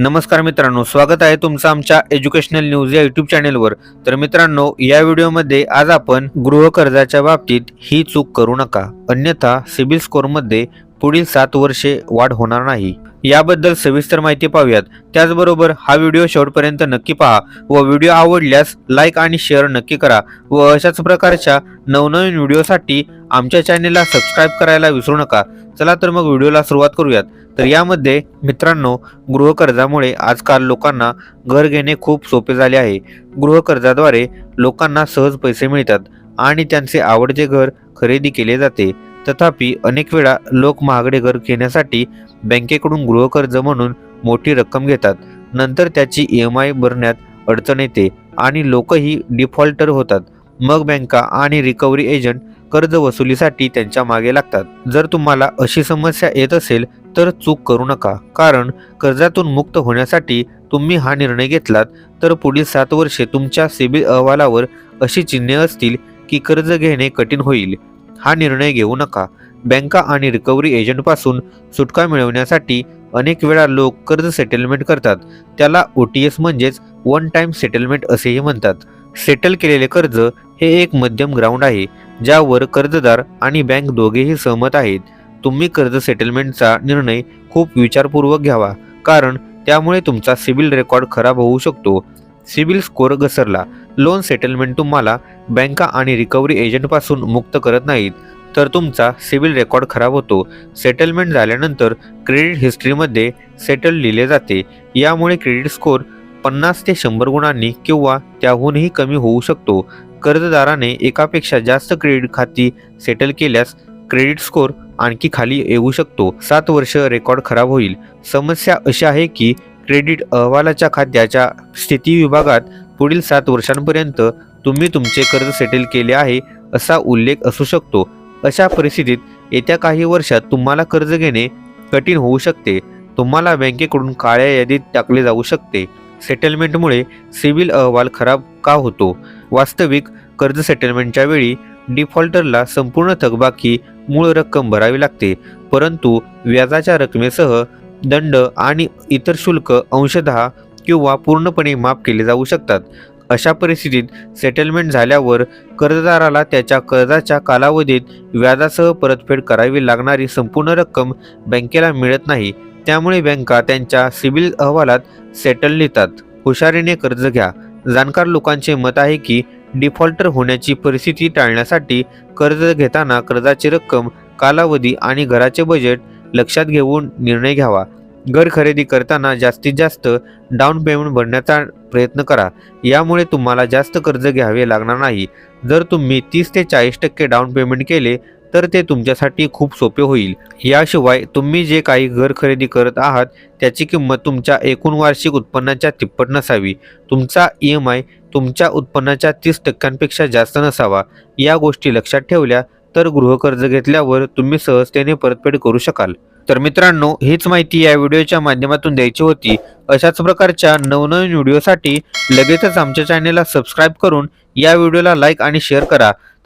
नमस्कार मित्रांनो स्वागत आहे तुमचं आमच्या एज्युकेशनल न्यूज या युट्यूब चॅनेलवर तर मित्रांनो या व्हिडिओमध्ये आज आपण गृह कर्जाच्या बाबतीत ही चूक करू नका. अन्यथा सिबिल स्कोअरमध्ये पुढील सात वर्षे वाढ होणार नाही. याबद्दल सविस्तर माहिती पाहूयात. त्याचबरोबर हा व्हिडिओ शेवटपर्यंत नक्की पहा व व्हिडिओ आवडल्यास लाईक आणि शेअर नक्की करा व अशाच प्रकारच्या नवनवीन व्हिडिओसाठी आमच्या चॅनेलला सबस्क्राईब करायला विसरू नका. चला तर मग व्हिडिओला सुरुवात करूयात. तर यामध्ये मित्रांनो गृहकर्जामुळे आजकाल लोकांना घर घेणे खूप सोपे झाले आहे. गृहकर्जाद्वारे लोकांना सहज पैसे मिळतात आणि त्यांचे आवडते घर खरेदी केले जाते. तथापि अनेक वेळा लोक महागडे घर घेण्यासाठी बँकेकडून गृहकर्ज म्हणून मोठी रक्कम घेतात. नंतर त्याची ई एम आय भरण्यात अडचण येते आणि लोकही डिफॉल्टर होतात. मग बँका आणि रिकव्हरी एजंट कर्ज वसुलीसाठी त्यांच्या मागे लागतात. जर तुम्हाला अशी समस्या येत असेल तर चूक करू नका. कारण कर्जातून मुक्त होण्यासाठी तुम्ही हा निर्णय घेतलात तर पुढील सात वर्षे तुमच्या सिबिल अहवालावर अशी चिन्हे असतील की कर्ज घेणे कठीण होईल. हा निर्णय घेऊ नका. बँका आणि रिकव्हरी एजंटपासून सुटका मिळवण्यासाठी अनेक वेळा लोक कर्ज सेटलमेंट करतात. त्याला ओ टी एस म्हणजेच वन टाइम सेटलमेंट असेही म्हणतात. सेटल केलेले कर्ज हे एक मध्यम ग्राउंड आहे. ज्यावर कर्जदार आणि बँक दोघेही सहमत आहेत. तुम्ही कर्ज सेटलमेंटचा निर्णय खूप विचारपूर्वक घ्यावा कारण त्यामुळे तुमचा सिबिल रेकॉर्ड खराब होऊ शकतो. सिबिल स्कोअर घसरला. लोन सेटलमेंट तुम्हाला बँका आणि रिकव्हरी एजंटपासून मुक्त करत नाहीत तर तुमचा सिबिल रेकॉर्ड खराब होतो. सेटलमेंट झाल्यानंतर क्रेडिट हिस्ट्रीमध्ये सेटल लिहिले जाते. यामुळे क्रेडिट स्कोअर पन्नास ते शंभर गुणांनी किंवा त्याहूनही कमी होऊ शकतो. कर्जदाराने एकापेक्षा जास्त क्रेडिट खाती सेटल केल्यास क्रेडिट स्कोअर आणखी खाली येऊ शकतो. सात वर्ष रेकॉर्ड खराब होईल. समस्या अशी आहे की क्रेडिट अहवालाच्या खात्याच्या स्थिती विभागात पुढील सात वर्षांपर्यंत तुम्ही तुमचे कर्ज सेटल केले आहे असा उल्लेख असू शकतो. अशा परिस्थितीत येत्या काही वर्षात तुम्हाला कर्ज घेणे कठीण होऊ शकते. तुम्हाला बँकेकडून काळ्या यादीत टाकले जाऊ शकते. सेटलमेंटमुळे सिव्हिल अहवाल खराब का होतो? वास्तविक कर्ज सेटलमेंटच्या वेळी डिफॉल्टरला संपूर्ण थकबाकी मूळ रक्कम भरावी लागते. परंतु व्याजाच्या रकमेसह दंड आणि इतर शुल्क अंशतः किंवा पूर्णपणे माफ केले जाऊ शकतात. अशा परिस्थितीत सेटलमेंट झाल्यावर कर्जदाराला त्याच्या कर्जाच्या कालावधीत व्याजासह परतफेड करावी लागणारी संपूर्ण रक्कम बँकेला मिळत नाही. त्यामुळे बँका त्यांच्या सिबिल अहवालात सेटल लिहितात. हुशारीने कर्ज घ्या. जाणकार लोकांचे मत आहे की डिफॉल्टर होण्याची परिस्थिती टाळण्यासाठी कर्ज घेताना कर्जाची रक्कम कालावधी आणि घराचे बजेट लक्षात घेऊन निर्णय घ्यावा. घर खरेदी करताना जास्तीत जास्त डाऊन पेमेंट भरण्याचा प्रयत्न करा. यामुळे तुम्हाला जास्त कर्ज घ्यावे लागणार नाही. जर तुम्ही तीस ते चाळीस टक्के डाऊन पेमेंट केले तर ते तुमच्यासाठी खूप सोपे होईल. याशिवाय तुम्ही जे काही घर खरेदी करत आहात त्याची किंमत तुमच्या एकूण वार्षिक उत्पन्नाच्या तिप्पट नसावी. तुमचा ई एम आय तुमच्या उत्पन्नाच्या तीस टक्क्यांपेक्षा जास्त नसावा. या गोष्टी लक्षात ठेवल्या तर गृहकर्ज घेतल्यावर तुम्ही सहजतेने परतफेड करू शकाल. तर मित्रांनो हीच माहिती या व्हिडिओच्या माध्यमातून द्यायची होती. अशाच प्रकारच्या नवनवीन व्हिडिओसाठी लगेचच आमच्या चॅनेलला सबस्क्राईब करून या व्हिडिओला लाईक आणि शेअर करा.